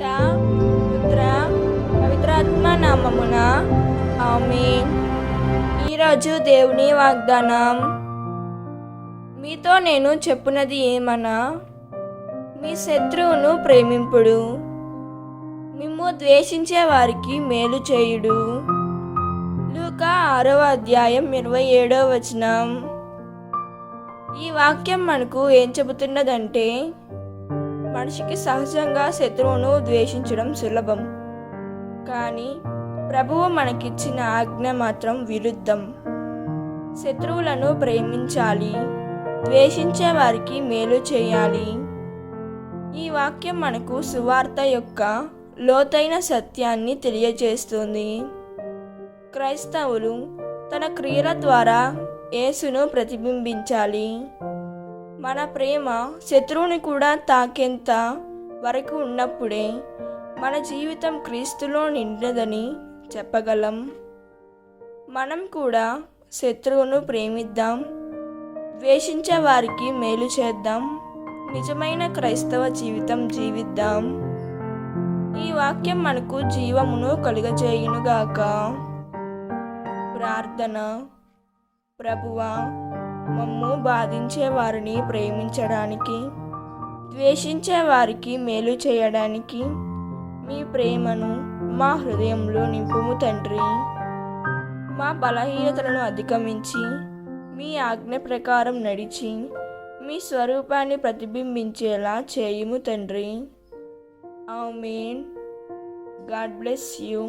పిత పుత్ర పవిత్రాత్మ నామమున. ఆమేన్. ఈరోజు దేవుని వాగ్దానం. మీతో నేను చెప్పున్నది ఏమన్నా మీ శత్రువును ప్రేమింపుడు. మిమ్ము ద్వేషించే వారికి మేలు చేయుడు. లూకా ఆరవ అధ్యాయం ఇరవై ఏడవ వచనం. ఈ వాక్యం మనకు ఏం చెబుతున్నదంటే మనిషికి సహజంగా శత్రువును ద్వేషించడం సులభం. కానీ ప్రభువు మనకిచ్చిన ఆజ్ఞ మాత్రం విరుద్ధం. శత్రువులను ప్రేమించాలి ద్వేషించే వారికి మేలు చేయాలి. ఈ వాక్యం మనకు సువార్త యొక్క లోతైన సత్యాన్ని తెలియజేస్తుంది. క్రైస్తవులు తన క్రియల ద్వారా యేసును ప్రతిబింబించాలి. మన ప్రేమ శత్రువుని కూడా తాకేంత వరకు ఉన్నప్పుడే మన జీవితం క్రీస్తులో నిండదని చెప్పగలం. మనం కూడా శత్రువును ప్రేమిద్దాం ద్వేషించే వారికి మేలు చేద్దాం నిజమైన క్రైస్తవ జీవితం జీవిద్దాం. ఈ వాక్యం మనకు జీవమును కలుగజేయునుగాక. ప్రార్థన ప్రభువా మమ్ము బాధించే వారిని ప్రేమించడానికి ద్వేషించే వారికి మేలు చేయడానికి మీ ప్రేమను మా హృదయంలో నింపుము తండ్రి. మా బలహీనతలను అధిగమించి మీ ఆజ్ఞ ప్రకారం నడిచి మీ స్వరూపాన్ని ప్రతిబింబించేలా చేయుము తండ్రి. ఆమెన్. God bless you.